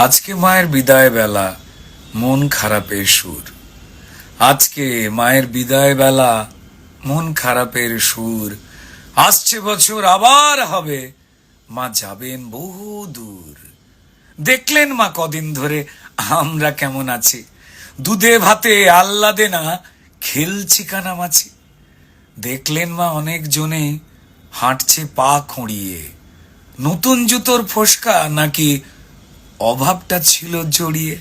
আজকে মায়ের বিদায় বেলা মন খারাপের সুর। আজকে মায়ের বিদায় বেলা মন খারাপের সুর। আসছে বছর, আবার হবে। মা যাবেন বহু দূর। দেখলেন মা কদিন ধরে আমরা কেমন আছি। দুধে ভাতে আল্লাদে না খেলছি কানামাছি। দেখলেন মা অনেক জনে হাঁটছে পা খুঁড়িয়ে। নতুন জুতোর ফোসকা নাকি অভাবটা ছিল জড়িয়ে।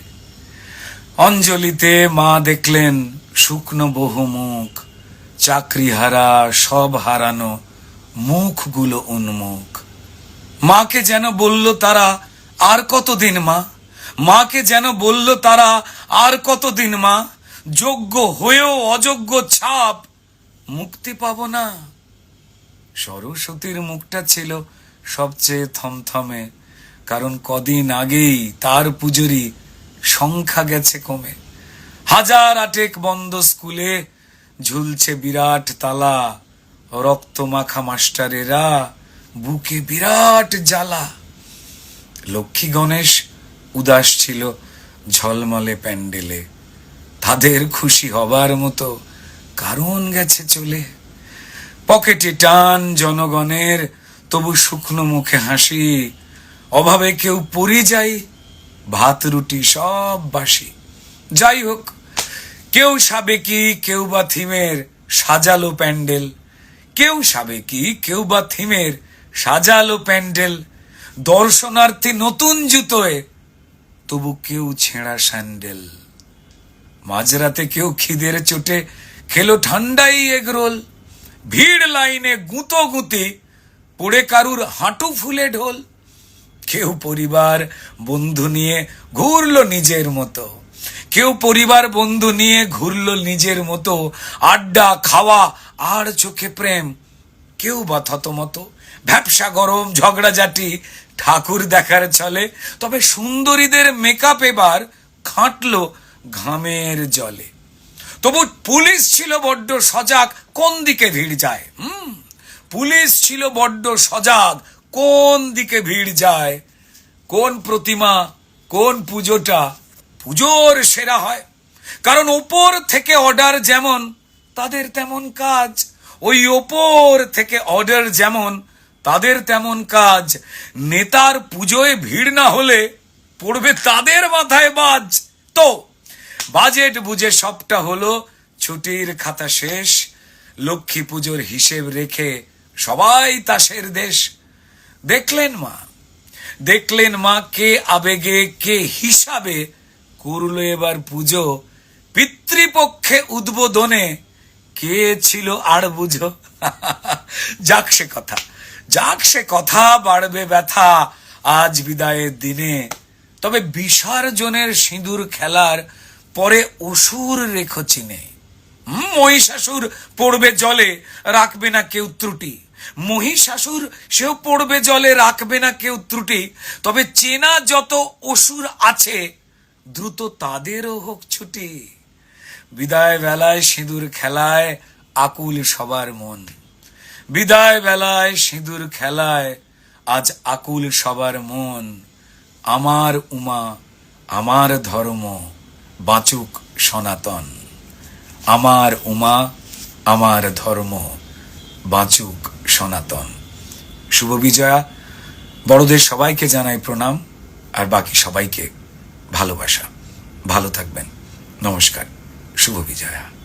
অঞ্জলিতে মা দেখলেন শুকনো বহু মুখ চাকরি হারা সব হারানো মুখগুলো উন্মুখ। মাকে যেন বলল তারা আর কতদিন মা? মাকে যেন বলল তারা আর কতদিন মা? যোগ্য হয়েও অযোগ্য ছাপ মুক্তি পাবো না। সরস্বতীর মুখটা ছিল সবচেয়ে থমথমে কারণ কদিন আগেই তার পুজোরি সংখ্যা গেছে কমে। হাজার আটেক বন্ধ স্কুলে ঝুলছে বিরাট তালা। রক্ত মাখা মাস্টারেরা বুকে বিরাট জ্বালা। লক্ষ্মী গণেশ উদাস ছিল ঝলমলে প্যান্ডেলে। তাদের খুশি হবার মতো কারণ গেছে চলে। পকেটে টান জনগণের, তবু শুকনো মুখে হাসি অভাবে কেউ পড়ে যাই ভাত, রুটি সব বাসি। যাই হোক, কেউ সাবেকি কেউ বা থিমের সাজালো প্যান্ডেল। কেউ সাবেকি কেউ বা থিমের সাজালো প্যান্ডেল। দর্শনার্থী নতুন জুতোয়, তবু কেউ ছেঁড়া স্যান্ডেল। মাঝরাতে কেউ খিদের চোটে খেলো ঠান্ডাই এগরোল। ভিড় লাইনে গুঁতো গুঁতি, পড়ে কারুর হাঁটু ফুলে ঢোল। কেউ পরিবার, বন্ধু নিয়ে ঘুরলো নিজের মতো। কেউ পরিবার, বন্ধু নিয়ে ঘুরলো নিজের মতো। আড্ডা, খাওয়া, আর চোখে প্রেম। কেউ বা থতমতো। ব্যবসা গরম, ঝগড়াঝাটি, ঠাকুর দেখার চলে তবে সুন্দরীদের মেকআপ এবার খাটলো ঘামের জলে। তবু পুলিশ ছিল বড্ড সজাগ, কোন দিকে ভিড় যায়? হুম, পুলিশ ছিল বড্ড সজাগ কোন দিকে ভিড় যায়, কোন প্রতিমা, কোন পুজোটা পুজোর সেরা হয়। কারণ ওপর থেকে অর্ডার যেমন, তাদের তেমন কাজ। ওই ওপর থেকে অর্ডার যেমন, তাদের তেমন কাজ। নেতার পুজোয় ভিড় না হলে পড়বে তাদের মাথায় বাজ। তো, বাজেট বুঝে সবটা হলো, ছুটির খাতা শেষ, লক্ষ্মী পুজোর হিসেব রেখে সবাই তাসের দেশ। দেখলেন মা। দেখলেন মা কে আবেগে, কে হিসাবে করল এবার পুজো। পিতৃপক্ষে উদ্বোধনে কে ছিল আর বুঝো? যাক সে কথা, যাক সে কথা, বাড়বে ব্যথা আজ বিদায়ের দিনে। তবে বিসর্জনের সিঁদুর খেলার পরে অসুর রেখো চিনে। মহিষাসুর পড়বে জলে, রাখবে না কেউ ত্রুটি। মহিষাসুর, সেও পড়বে জলে, রাখবে না কেউ ত্রুটি। তবে চেনা যত অসুর আছে, দ্রুত তাদেরও হোক ছুটি। বিদায় বেলায় সিঁদুর খেলায় আকুল সবার মন। বিদায় বেলায় সিঁদুর খেলায় আজ আকুল সবার মন। আমার উমা, আমার ধর্ম, বাঁচুক সনাতন। আমার উমা, আমার ধর্ম, বাঁচুক সনাতন। শুভ বিজয়া, বড়দের সবাইকে জানাই প্রণাম, আর বাকি সবাইকে ভালোবাসা। ভালো থাকবেন। নমস্কার। শুভ বিজয়া।